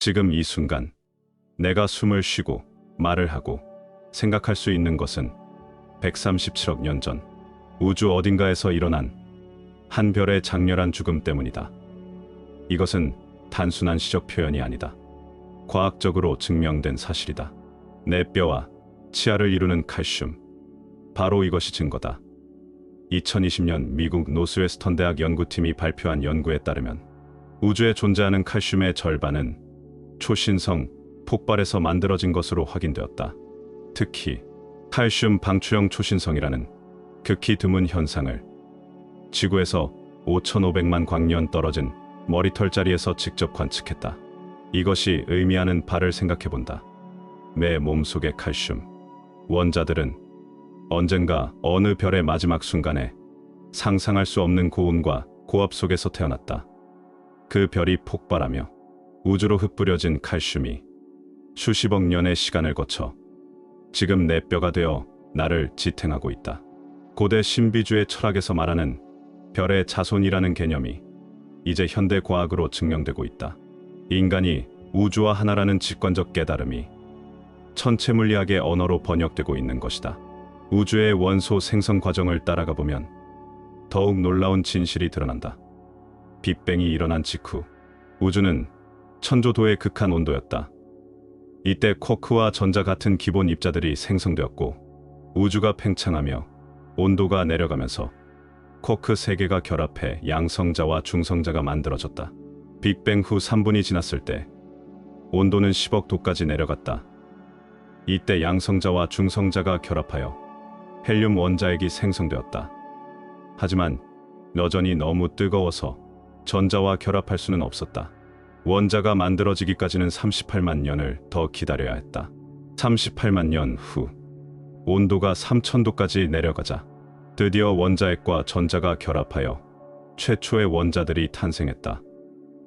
지금 이 순간 내가 숨을 쉬고 말을 하고 생각할 수 있는 것은 137억 년 전 우주 어딘가에서 일어난 한 별의 장렬한 죽음 때문이다. 이것은 단순한 시적 표현이 아니다. 과학적으로 증명된 사실이다. 내 뼈와 치아를 이루는 칼슘. 바로 이것이 증거다. 2020년 미국 노스웨스턴 대학 연구팀이 발표한 연구에 따르면 우주에 존재하는 칼슘의 절반은 초신성 폭발에서 만들어진 것으로 확인되었다. 특히 칼슘 방출형 초신성이라는 극히 드문 현상을 지구에서 5,500만 광년 떨어진 머리털 자리에서 직접 관측했다. 이것이 의미하는 바를 생각해본다. 내 몸속의 칼슘. 원자들은 언젠가 어느 별의 마지막 순간에 상상할 수 없는 고온과 고압 속에서 태어났다. 그 별이 폭발하며 우주로 흩뿌려진 칼슘이 수십억 년의 시간을 거쳐 지금 내 뼈가 되어 나를 지탱하고 있다. 고대 신비주의 철학에서 말하는 별의 자손이라는 개념이 이제 현대 과학으로 증명되고 있다. 인간이 우주와 하나라는 직관적 깨달음이 천체 물리학의 언어로 번역되고 있는 것이다. 우주의 원소 생성 과정을 따라가 보면 더욱 놀라운 진실이 드러난다. 빅뱅이 일어난 직후 우주는 천조도의 극한 온도였다. 이때 쿼크와 전자 같은 기본 입자들이 생성되었고 우주가 팽창하며 온도가 내려가면서 쿼크 세 개가 결합해 양성자와 중성자가 만들어졌다. 빅뱅 후 3분이 지났을 때 온도는 10억 도까지 내려갔다. 이때 양성자와 중성자가 결합하여 헬륨 원자액이 생성되었다. 하지만 여전히 너무 뜨거워서 전자와 결합할 수는 없었다. 원자가 만들어지기까지는 38만 년을 더 기다려야 했다. 38만 년 후, 온도가 3000도까지 내려가자 드디어 원자핵과 전자가 결합하여 최초의 원자들이 탄생했다.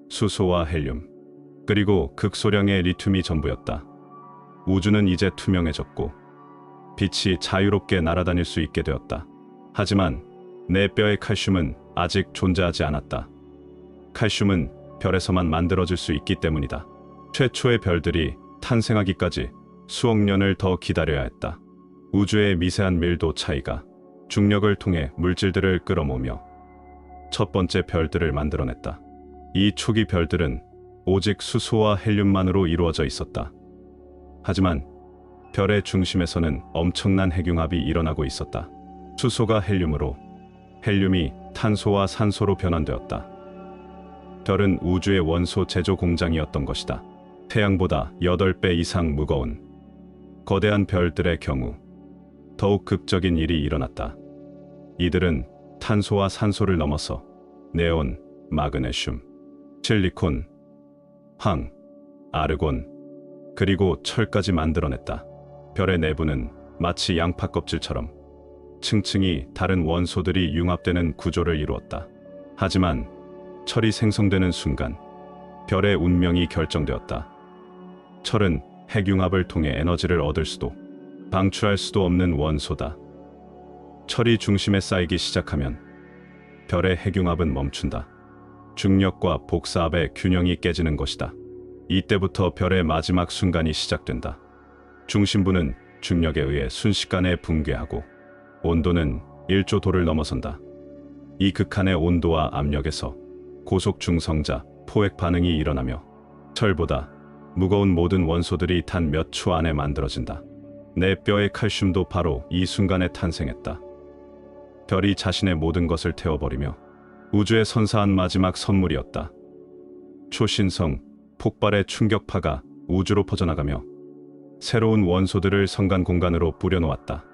수소와 헬륨, 그리고 극소량의 리튬이 전부였다. 우주는 이제 투명해졌고 빛이 자유롭게 날아다닐 수 있게 되었다. 하지만 내 뼈의 칼슘은 아직 존재하지 않았다. 칼슘은 별에서만 만들어질 수 있기 때문이다. 최초의 별들이 탄생하기까지 수억 년을 더 기다려야 했다. 우주의 미세한 밀도 차이가 중력을 통해 물질들을 끌어모으며 첫 번째 별들을 만들어냈다. 이 초기 별들은 오직 수소와 헬륨만으로 이루어져 있었다. 하지만 별의 중심에서는 엄청난 핵융합이 일어나고 있었다. 수소가 헬륨으로, 헬륨이 탄소와 산소로 변환되었다. 별은 우주의 원소 제조 공장이었던 것이다. 태양보다 8배 이상 무거운 거대한 별들의 경우 더욱 극적인 일이 일어났다. 이들은 탄소와 산소를 넘어서 네온, 마그네슘, 실리콘, 황, 아르곤, 그리고 철까지 만들어냈다. 별의 내부는 마치 양파 껍질처럼 층층이 다른 원소들이 융합되는 구조를 이루었다. 하지만 철이 생성되는 순간 별의 운명이 결정되었다. 철은 핵융합을 통해 에너지를 얻을 수도 방출할 수도 없는 원소다. 철이 중심에 쌓이기 시작하면 별의 핵융합은 멈춘다. 중력과 복사압의 균형이 깨지는 것이다. 이때부터 별의 마지막 순간이 시작된다. 중심부는 중력에 의해 순식간에 붕괴하고 온도는 1조 도를 넘어선다. 이 극한의 온도와 압력에서 고속 중성자 포획 반응이 일어나며 철보다 무거운 모든 원소들이 단 몇 초 안에 만들어진다. 내 뼈의 칼슘도 바로 이 순간에 탄생했다. 별이 자신의 모든 것을 태워버리며 우주에 선사한 마지막 선물이었다. 초신성 폭발의 충격파가 우주로 퍼져나가며 새로운 원소들을 성간 공간으로 뿌려놓았다.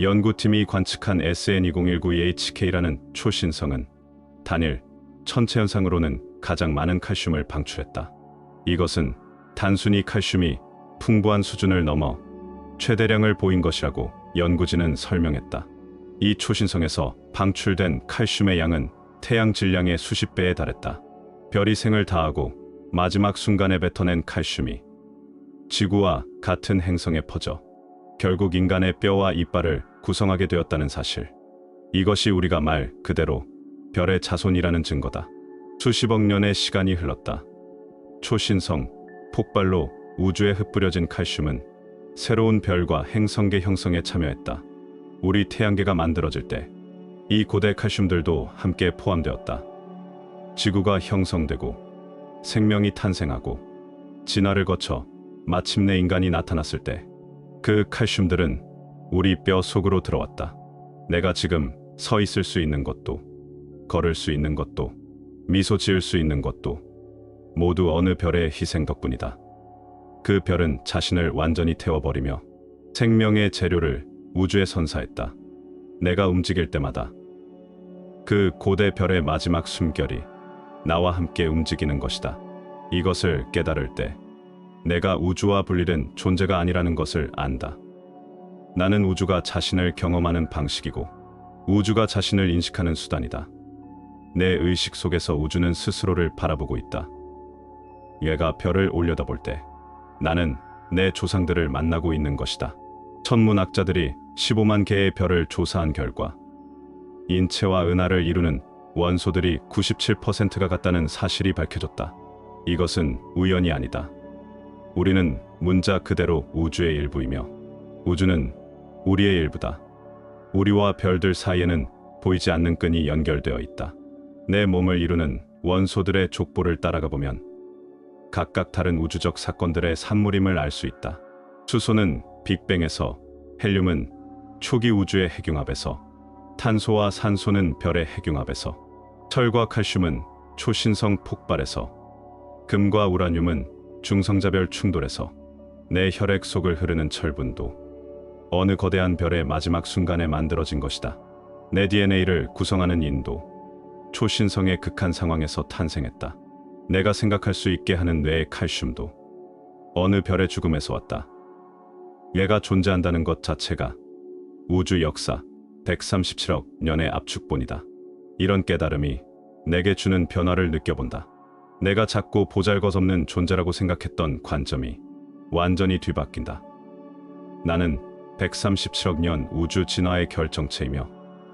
연구팀이 관측한 SN2019HK라는 초신성은 단일 천체 현상으로는 가장 많은 칼슘을 방출했다. 이것은 단순히 칼슘이 풍부한 수준을 넘어 최대량을 보인 것이라고 연구진은 설명했다. 이 초신성에서 방출된 칼슘의 양은 태양 질량의 수십 배에 달했다. 별이 생을 다하고 마지막 순간에 뱉어낸 칼슘이 지구와 같은 행성에 퍼져 결국 인간의 뼈와 이빨을 구성하게 되었다는 사실. 이것이 우리가 말 그대로 별의 자손이라는 증거다. 수십억 년의 시간이 흘렀다. 초신성, 폭발로 우주에 흩뿌려진 칼슘은 새로운 별과 행성계 형성에 참여했다. 우리 태양계가 만들어질 때 이 고대 칼슘들도 함께 포함되었다. 지구가 형성되고 생명이 탄생하고 진화를 거쳐 마침내 인간이 나타났을 때 그 칼슘들은 우리 뼈 속으로 들어왔다. 내가 지금 서 있을 수 있는 것도 걸을 수 있는 것도 미소 지을 수 있는 것도 모두 어느 별의 희생 덕분이다. 그 별은 자신을 완전히 태워버리며 생명의 재료를 우주에 선사했다. 내가 움직일 때마다 그 고대 별의 마지막 숨결이 나와 함께 움직이는 것이다. 이것을 깨달을 때 내가 우주와 분리된 존재가 아니라는 것을 안다. 나는 우주가 자신을 경험하는 방식이고 우주가 자신을 인식하는 수단이다. 내 의식 속에서 우주는 스스로를 바라보고 있다. 얘가 별을 올려다볼 때 나는 내 조상들을 만나고 있는 것이다. 천문학자들이 15만 개의 별을 조사한 결과 인체와 은하를 이루는 원소들이 97%가 같다는 사실이 밝혀졌다. 이것은 우연이 아니다. 우리는 문자 그대로 우주의 일부이며 우주는 우리의 일부다. 우리와 별들 사이에는 보이지 않는 끈이 연결되어 있다. 내 몸을 이루는 원소들의 족보를 따라가 보면 각각 다른 우주적 사건들의 산물임을 알 수 있다. 수소는 빅뱅에서, 헬륨은 초기 우주의 핵융합에서, 탄소와 산소는 별의 핵융합에서, 철과 칼슘은 초신성 폭발에서, 금과 우라늄은 중성자별 충돌에서, 내 혈액 속을 흐르는 철분도 어느 거대한 별의 마지막 순간에 만들어진 것이다. 내 DNA를 구성하는 인도, 초신성의 극한 상황에서 탄생했다. 내가 생각할 수 있게 하는 뇌의 칼슘도 어느 별의 죽음에서 왔다. 얘가 존재한다는 것 자체가 우주 역사 137억 년의 압축본이다. 이런 깨달음이 내게 주는 변화를 느껴본다. 내가 작고 보잘것없는 존재라고 생각했던 관점이 완전히 뒤바뀐다. 나는 137억 년 우주 진화의 결정체이며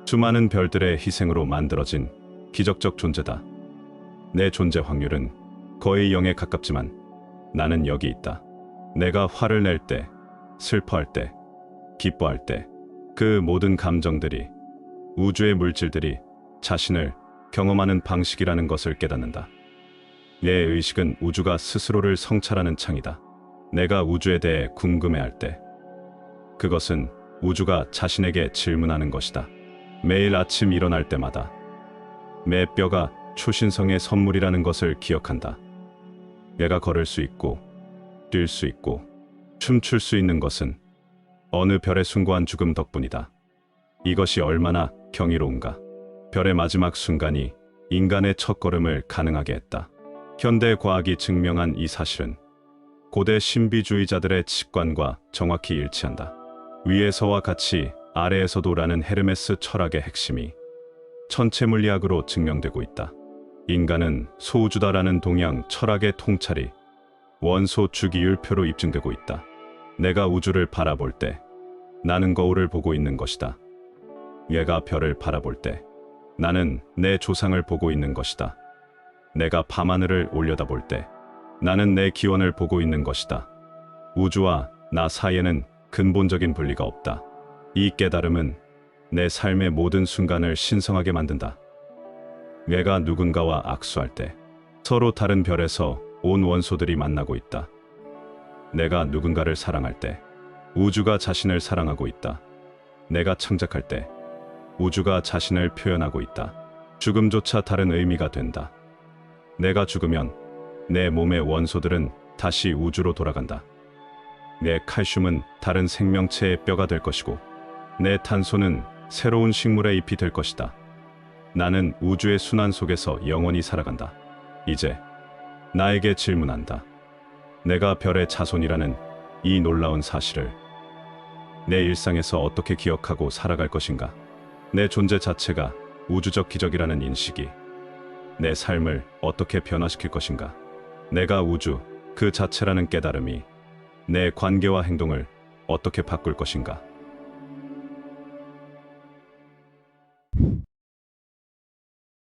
수많은 별들의 희생으로 만들어진 기적적 존재다. 내 존재 확률은 거의 0에 가깝지만 나는 여기 있다. 내가 화를 낼 때, 슬퍼할 때, 기뻐할 때, 그 모든 감정들이 우주의 물질들이 자신을 경험하는 방식이라는 것을 깨닫는다. 내 의식은 우주가 스스로를 성찰하는 창이다. 내가 우주에 대해 궁금해할 때, 그것은 우주가 자신에게 질문하는 것이다. 매일 아침 일어날 때마다 매 뼈가 초신성의 선물이라는 것을 기억한다. 내가 걸을 수 있고, 뛸 수 있고, 춤출 수 있는 것은 어느 별의 숭고한 죽음 덕분이다. 이것이 얼마나 경이로운가. 별의 마지막 순간이 인간의 첫걸음을 가능하게 했다. 현대 과학이 증명한 이 사실은 고대 신비주의자들의 직관과 정확히 일치한다. 위에서와 같이 아래에서도라는 헤르메스 철학의 핵심이 천체 물리학으로 증명되고 있다. 인간은 소우주다라는 동양 철학의 통찰이 원소 주기율표로 입증되고 있다. 내가 우주를 바라볼 때 나는 거울을 보고 있는 것이다. 얘가 별을 바라볼 때 나는 내 조상을 보고 있는 것이다. 내가 밤하늘을 올려다볼 때 나는 내 기원을 보고 있는 것이다. 우주와 나 사이에는 근본적인 분리가 없다. 이 깨달음은 내 삶의 모든 순간을 신성하게 만든다. 뇌가 누군가와 악수할 때 서로 다른 별에서 온 원소들이 만나고 있다. 내가 누군가를 사랑할 때 우주가 자신을 사랑하고 있다. 내가 창작할 때 우주가 자신을 표현하고 있다. 죽음조차 다른 의미가 된다. 내가 죽으면 내 몸의 원소들은 다시 우주로 돌아간다. 내 칼슘은 다른 생명체의 뼈가 될 것이고 내 탄소는 새로운 식물의 잎이 될 것이다. 나는 우주의 순환 속에서 영원히 살아간다. 이제 나에게 질문한다. 내가 별의 자손이라는 이 놀라운 사실을 내 일상에서 어떻게 기억하고 살아갈 것인가? 내 존재 자체가 우주적 기적이라는 인식이 내 삶을 어떻게 변화시킬 것인가? 내가 우주 그 자체라는 깨달음이 내 관계와 행동을 어떻게 바꿀 것인가?